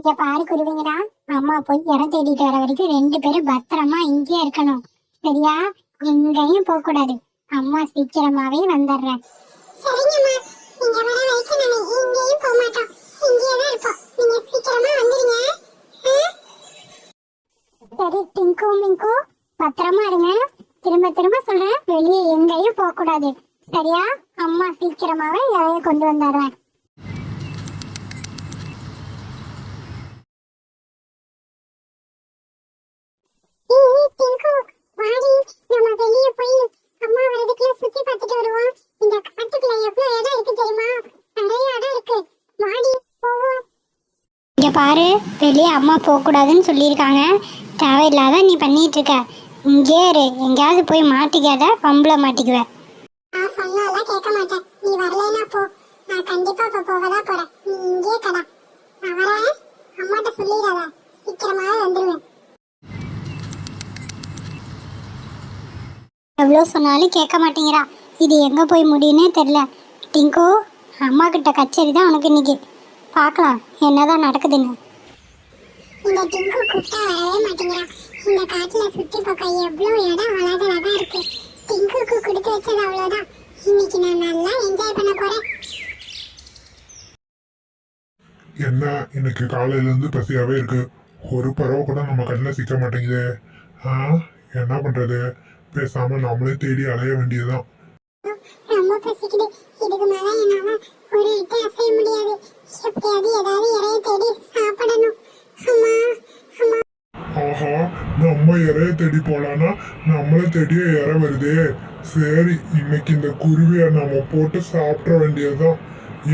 இங்க பாரு குருவிங்கடா. அம்மா போய் இடம் தேடிட்டு வர வரைக்கும் ரெண்டு பேரும் பத்திரமா இங்கேயே இருக்கணும். சரியா? எங்கேயும் போக கூடாது. அம்மா சீக்கிரமாவே வந்துடுறேன். சரிங்கம்மா நீங்க வர வரைக்கும் நாங்க எங்கேயும் போக மாட்டோம். இங்கேயே தான் இருப்போம். நீங்க சீக்கிரமா வந்துருங்க. சரி டிங்கு மிங்கு பத்திரமா இருங்க. திரும்ப திரும்ப சொல்றேன். வெளியே எங்கேயும் போக கூடாது. சரியா? அம்மா சீக்கிரமாவே இறைய கொண்டு வந்துடுறேன் ஏய், டிங்கு, வாடி, நம்ம வெளிய போய் அம்மா வர்றதுக்குள்ள சுத்தி பார்த்துட்டு வருவோம். இந்த காட்டுக்குள்ள எவ்வளவு இடம் இருக்கு தெரியுமா? நிறைய இடம் இருக்கு. வாடி, போவோம். இங்க பாரு. வெளியே அம்மா போக கூடாதுன்னு சொல்லியிருக்காங்க. தேவையில்லாத நீ பண்ணிட்டு இருக்க இங்கே இரு. எங்கேயாவது போய் மாட்டிக்காத பம்பள மாட்டிக்குவ. நான் சொன்னாலாம் கேட்க மாட்டேன். நீ வரலைன்னா போ. நான் கண்டிப்பா இப்ப போக தான் போறேன். நீ இங்கே கடா. நான் வரேன். அம்மாட்ட சொல்லிடாத. சீக்கிரமாவே வந்துருவேன். எவ்வளோ சொன்னாலும் கேட்க மாட்டேங்கிறா. இது எங்கே போய் முடியும்னே தெரில டிங்கு அம்மா கிட்ட கச்சேரி தான் உனக்கு இன்னைக்கு. பார்க்கலாம். என்னதான் நடக்குதுன்னு. இந்த டிங்கு கூப்பிட்டா வரவே மாட்டேங்கிறா இந்த காட்டுல சுத்தி பார்க்க எவ்வளோ இடம் அழகழகா தான் இருக்கு. டிங்குக்கு கொடுத்து வச்சது அவ்வளோதான் இன்னைக்கு நான் நல்லா என்ஜாய் பண்ண போறேன். என்ன? இன்னைக்கு காலையில இருந்து பசியாவே இருக்கு. ஒரு பறவை கூட நம்ம கண்ணில் சிக்க மாட்டேங்குதே. ஆ? என்ன பண்றது? பேசாம நம்மளே தேடி அலைய வேண்டியதுதான். ரொம்ப பசிக்குது. இதுக்கு மேல என்னால ஒரு இட்டு அசைய முடியாது. எப்படியாவது ஏதாவது இறைய தேடி சாப்பிடணும். அம்மா அம்மா. ஆஹா நம்ம இறைய தேடி போலான்னா நம்மளை தேடியே இற வருதே. சரி இன்னைக்கு இந்த குருவியை நம்ம போட்டு சாப்பிட வேண்டியதுதான்.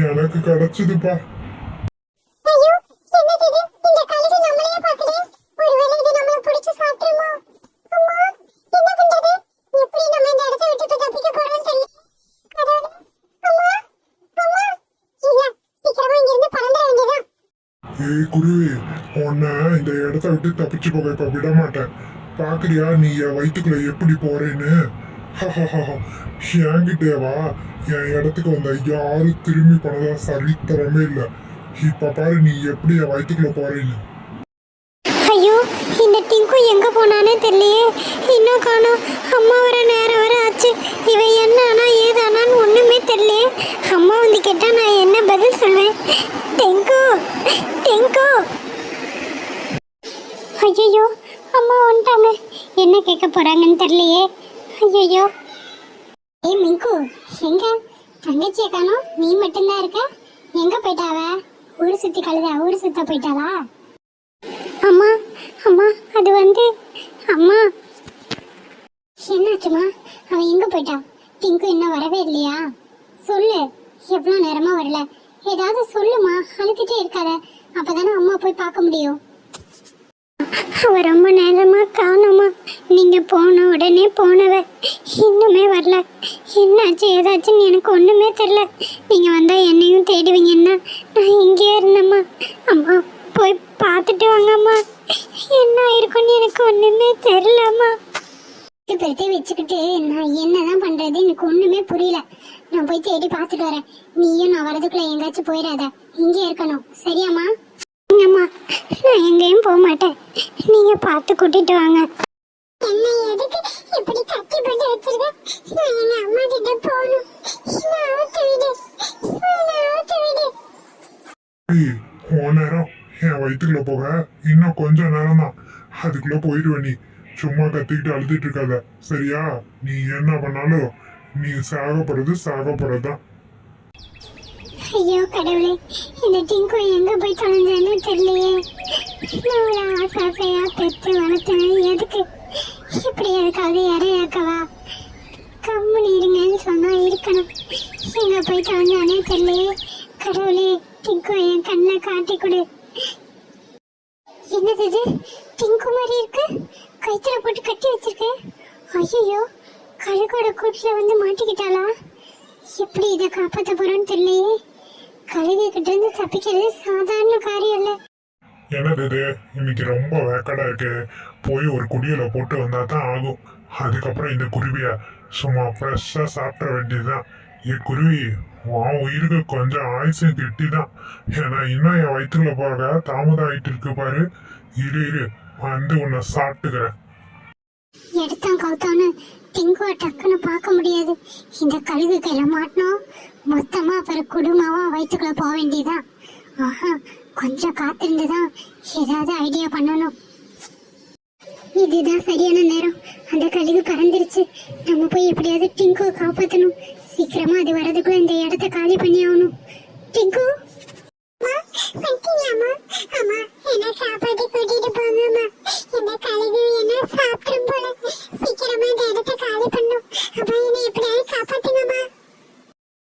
எனக்கு கிடைச்சதுப்பா ஐயோ என்னது இது இந்த கழுகு நம்மளையே பாக்குது ஒருவேளை இது நம்மள பிடிச்சு சாப்பிட்டுருமோ அம்மா என்ன பண்றது எப்படி நம்ம இந்த இடத்தை விட்டுட்டு தப்பிக்க போறோம்னு தெரியல கடவுளே அம்மா அம்மா இல்ல சீக்கிரமா இங்க இருந்து பறந்துட வேண்டியதான் ஏய் குருவி உன்னை இந்த இடத்த விட்டு தப்பிச்சு போக இப்போ விட மாட்டேன் பார்க்குறியா நீ என் வயிற்றுக்குள்ளே எப்படி போறேன்னு? என்கிட்டேவா என் இடத்துக்கு வந்த யாரும் திரும்பி போனதா சரித்திரமே இல்லை. இப்போ பாரு நீ எப்படி என் வயிற்றுக்குள்ளே போறேன்னு. ஐயோ இந்த டிங்கு எங்க போனானே தெரியலையே. இன்னும் காணும். அம்மா வர நேரம். கேட்க போறாங்கன்னு தெரியலையே. ஐயோ ஏய் மிங்கு எங்க? தங்கச்சியை காணும். நீ மட்டும்தான் இருக்க? எங்க போயிட்டாவ? ஊர் சுத்தி கழுத ஊர் சுத்த போயிட்டாளா? அம்மா அம்மா அது வந்து அம்மா. என்னாச்சுமா? அவன் எங்க போயிட்டான் டிங்கு இன்னும் வரவே இல்லையா? சொல்லு எவ்வளோ நேரமா வரல. ஏதாவது சொல்லுமா அழுத்திட்டே இருக்காத. அப்பதானே அம்மா போய் பார்க்க முடியும். அவ ரொம்ப நேரமா காணோமா? நீங்க போன உடனே போனவ. இன்னுமே வரல. என்னாச்சு ஏதாச்சுன்னு எனக்கு ஒண்ணுமே தெரியல. நீங்க வந்தா என்னையும் தேடுவீங்கன்னா நான் இங்கே இருந்தேம்மா. அம்மா போய் பார்த்துட்டு வாங்கம்மா. என்ன இருக்குன்னு எனக்கு ஒண்ணுமே தெரியலம்மா. பெருத்தை வச்சுக்கிட்டு நான் என்னதான் பண்றது எனக்கு ஒண்ணுமே புரியல. நான் போய் தேடி பார்த்துட்டு வரேன். நீயும் நான் வரதுக்குள்ள எங்காச்சும் போயிடாத. இங்கே இருக்கணும். சரியாம்மா? அம்மா நான் எங்கேயும் போக மாட்டேன். நீங்க பார்த்து கூட்டிட்டு வாங்க. என்ன எதுக்கு இப்படி கட்டி போட்டு வச்சிருக்க? நான் எங்க அம்மா கிட்ட போகணும். என்ன அவுத்து விடு. என்ன அவுத்து விடு. ஏய் உன் நேரம் என் வயிற்றுக்குள்ள போக இன்னும் கொஞ்ச நேரம் தான். அதுக்குள்ள போயிடுவ நீ. சும்மா கத்திக்கிட்டு அழுதுட்டு இருக்காத. சரியா? நீ என்ன பண்ணாலும் நீ சாகப்படுறது சாகப்படுறதுதான். ஐயோ கடவுளே இந்த டிங்கு எங்க போய் தொலைஞ்சான்னு தெரியலையே. நான் ஒரு ஆசை ஆசையா பெற்று வளர்த்தேன். எதுக்கு? இப்படி எதுக்காவது இறையாக்கவா கம்முன்னு இருங்கன்னு சொன்னா இருக்கணும். எங்க போய் தொலைஞ்சானே தெரியலையே. கடவுளே டிங்கு என் கண்ணை காட்டி கொடு. என்னது இது? டிங்கு மாதிரி இருக்கு? கைத்துல போட்டு கட்டி வச்சிருக்கேன் ஐயோ கழுகோட கூட்டுல வந்து மாட்டிக்கிட்டாளா? எப்படி இதை காப்பாற்ற போறோன்னு தெரியலையே. கழுகு கிட்ட இருந்து தப்பிக்கிறது சாதாரண காரியம் இல்ல என்னது இது? இன்னைக்கு ரொம்ப வேக்கடா இருக்கு. போய் ஒரு குடியில போட்டு வந்தா தான் ஆகும். அதுக்கப்புறம் இந்த குருவிய சும்மா ஃப்ரெஷ்ஷாக சாப்பிட வேண்டியதுதான். ஏ குருவி உன் உயிருக்கு கொஞ்சம் ஆயுசும் கிட்டிதான் ஏன்னா இன்னும் என் வயிற்றுல போக தாமதம் ஆயிட்டு இருக்கு பாரு. இரு இரு வந்து உன்னை சாப்பிட்டுக்கிறேன். எடுத்தான் கவுத்தான்னு டிங்குவை டக்குன்னு பார்க்க முடியாது. இந்த கழுகு கையில மாட்டினோம் மொத்தமா அப்புறம் குடும்பமா வயிற்றுக்குள்ள போக வேண்டியதான் ஆஹா கொஞ்சம் காத்திருந்துதான் ஏதாவது ஐடியா பண்ணணும். இதுதான் சரியான நேரம். அந்த கழுகு பறந்துருச்சு. நம்ம போய் எப்படியாவது டிங்குவை காப்பாற்றணும் சீக்கிரமா அது வர்றதுக்குள்ள இந்த இடத்த காலி பண்ணி ஆகணும். டிங்கு? அம்மா? அம்மா என்ன சாப்பாடு கூட்டிட்டு போங்க இந்த கழுகு என்ன சாப்பிடும் போல சீக்கிரமா இந்த இடத்த காலி பண்ணும் அம்மா என்னை எப்படியாவது காப்பாத்துங்கம்மா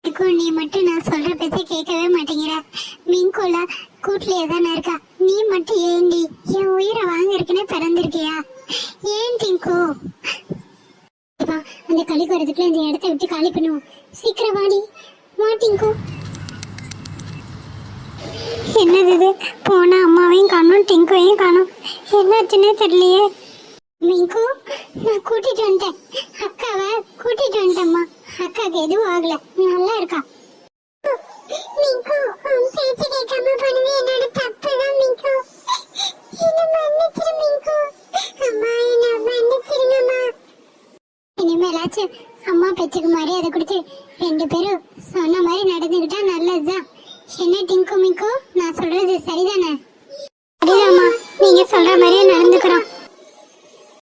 இப்போ நீ மட்டும் நான் சொல்ற பேச்ச கேட்கவே மாட்டேங்கிற மின்கோல கூட்லயே தானே இருக்கா? நீ மட்டும் ஏண்டி? என் உயிரை வாங்கறதுக்குன்னு பிறந்திருக்கியா? ஏன் டிங்கு? அந்த கழிக்கு வரதுக்குள்ள இந்த இடத்த விட்டு காலி பண்ணுவோம். சீக்கிரம் வாடி. மாட்டிங்கோ என்னது இது? போன அம்மாவையும் காணும் டிங்கோவையும் காணும். என்னாச்சுன்னே தெரியலையே. மிங்கு நான் கூட்டிட்டு வந்துட்டேன். அக்காவை கூட்டிட்டு வந்துட்டேம்மா. அக்காவுக்கு எதுவும் ஆகல. நல்லா இருக்கா? அம்மா பேச்சுக்கு மரியாதை கொடுத்து ரெண்டு பேரும் சொன்ன மாதிரி நடந்துக்கிட்டா நல்லதுதான். என்ன டிங்கு மிங்கு? நான் சொல்றது சரிதானே? சரிதாம்மா நீங்க சொல்ற மாதிரியே நடந்துக்கிறோம்.